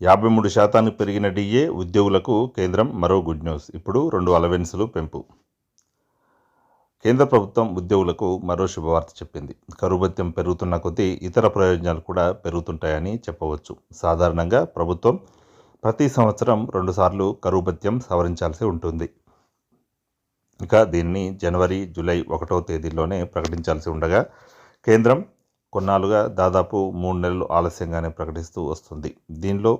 యాభై మూడు శాతానికి పెరిగిన డిఏ ఉద్యోగులకు కేంద్రం మరో గుడ్ న్యూస్. ఇప్పుడు రెండు అలవెన్సులు పెంపు. కేంద్ర ప్రభుత్వం ఉద్యోగులకు మరో శుభవార్త చెప్పింది. కరుభత్యం పెరుగుతున్న కొద్దీ ఇతర ప్రయోజనాలు కూడా పెరుగుతుంటాయని చెప్పవచ్చు. సాధారణంగా ప్రభుత్వం ప్రతి సంవత్సరం రెండుసార్లు కరుభత్యం సవరించాల్సి ఉంటుంది. ఇక దీన్ని జనవరి జూలై ఒకటో తేదీలోనే ప్రకటించాల్సి ఉండగా కేంద్రం కొన్నాళ్ళుగా దాదాపు మూడు నెలలు ఆలస్యంగానే ప్రకటిస్తూ వస్తుంది. దీనిలో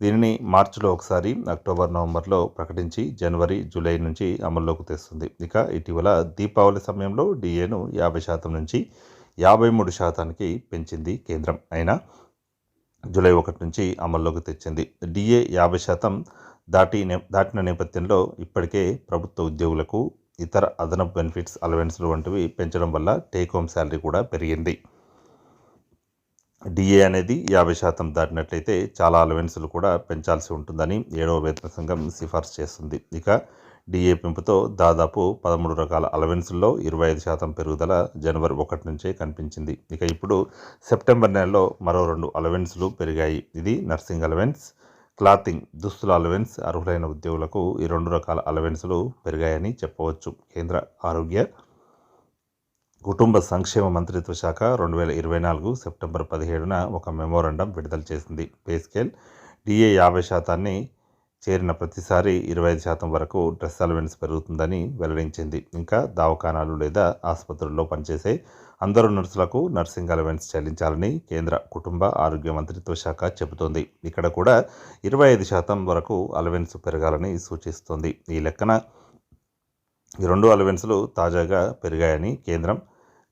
దీనిని మార్చిలో ఒకసారి అక్టోబర్ నవంబర్లో ప్రకటించి జనవరి జూలై నుంచి అమల్లోకి తెస్తుంది. ఇక ఇటీవల దీపావళి సమయంలో డిఏను యాభై శాతం నుంచి యాభై మూడు శాతానికి పెంచింది కేంద్రం. అయినా జూలై ఒకటి నుంచి అమల్లోకి తెచ్చింది. డిఏ యాభై శాతం దాటి దాటిన నేపథ్యంలో ఇప్పటికే ప్రభుత్వ ఉద్యోగులకు ఇతర అదనపు బెనిఫిట్స్ అలవెన్స్లు వంటివి పెంచడం వల్ల టేక్ హోమ్ శాలరీ కూడా పెరిగింది. డిఏ అనేది యాభై శాతం దాటినట్లయితే చాలా అలవెన్సులు కూడా పెంచాల్సి ఉంటుందని ఏడవ వేతన సంఘం సిఫార్సు చేస్తుంది. ఇక డిఏ పెంపుతో దాదాపు పదమూడు రకాల అలవెన్సుల్లో ఇరవై ఐదు శాతం పెరుగుదల జనవరి ఒకటి నుంచే కనిపించింది. ఇక ఇప్పుడు సెప్టెంబర్ నెలలో మరో రెండు అలవెన్సులు పెరిగాయి. ఇది నర్సింగ్ అలవెన్స్ క్లాతింగ్ దుస్తుల అలవెన్స్ అర్హులైన ఉద్యోగులకు ఈ రెండు రకాల అలవెన్సులు పెరిగాయని చెప్పవచ్చు. కేంద్ర ఆరోగ్య కుటుంబ సంక్షేమ మంత్రిత్వ శాఖ రెండు వేల ఇరవై నాలుగు సెప్టెంబర్ పదిహేడున ఒక మెమోరండం విడుదల చేసింది. పే స్కేల్ డిఏ యాభై శాతాన్ని చేరిన ప్రతిసారి ఇరవై ఐదు శాతం వరకు డ్రెస్ అలవెన్స్ పెరుగుతుందని వెల్లడించింది. ఇంకా దవాఖానాలు లేదా ఆసుపత్రుల్లో పనిచేసే అందరూ నర్సులకు నర్సింగ్ అలవెన్స్ చెల్లించాలని కేంద్ర కుటుంబ ఆరోగ్య మంత్రిత్వ శాఖ చెబుతోంది. ఇక్కడ కూడా ఇరవై ఐదు శాతం వరకు అలవెన్స్ పెరగాలని సూచిస్తోంది. ఈ లెక్కన ఈ రెండు అలవెన్స్లు తాజాగా పెరిగాయని కేంద్రం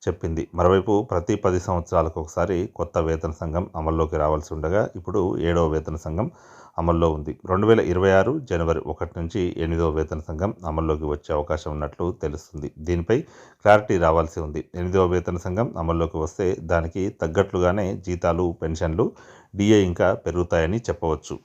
చెప్పింది. మరోవైపు ప్రతి పది సంవత్సరాలకు ఒకసారి కొత్త వేతన సంఘం అమల్లోకి రావాల్సి ఉండగా ఇప్పుడు ఏడవ వేతన సంఘం అమల్లో ఉంది. రెండు వేల ఇరవై ఆరు జనవరి ఒకటి నుంచి ఎనిమిదవ వేతన సంఘం అమల్లోకి వచ్చే అవకాశం ఉన్నట్లు తెలుస్తుంది. దీనిపై క్లారిటీ రావాల్సి ఉంది. ఎనిమిదవ వేతన సంఘం అమల్లోకి వస్తే దానికి తగ్గట్లుగానే జీతాలు పెన్షన్లు డిఏ ఇంకా పెరుగుతాయని చెప్పవచ్చు.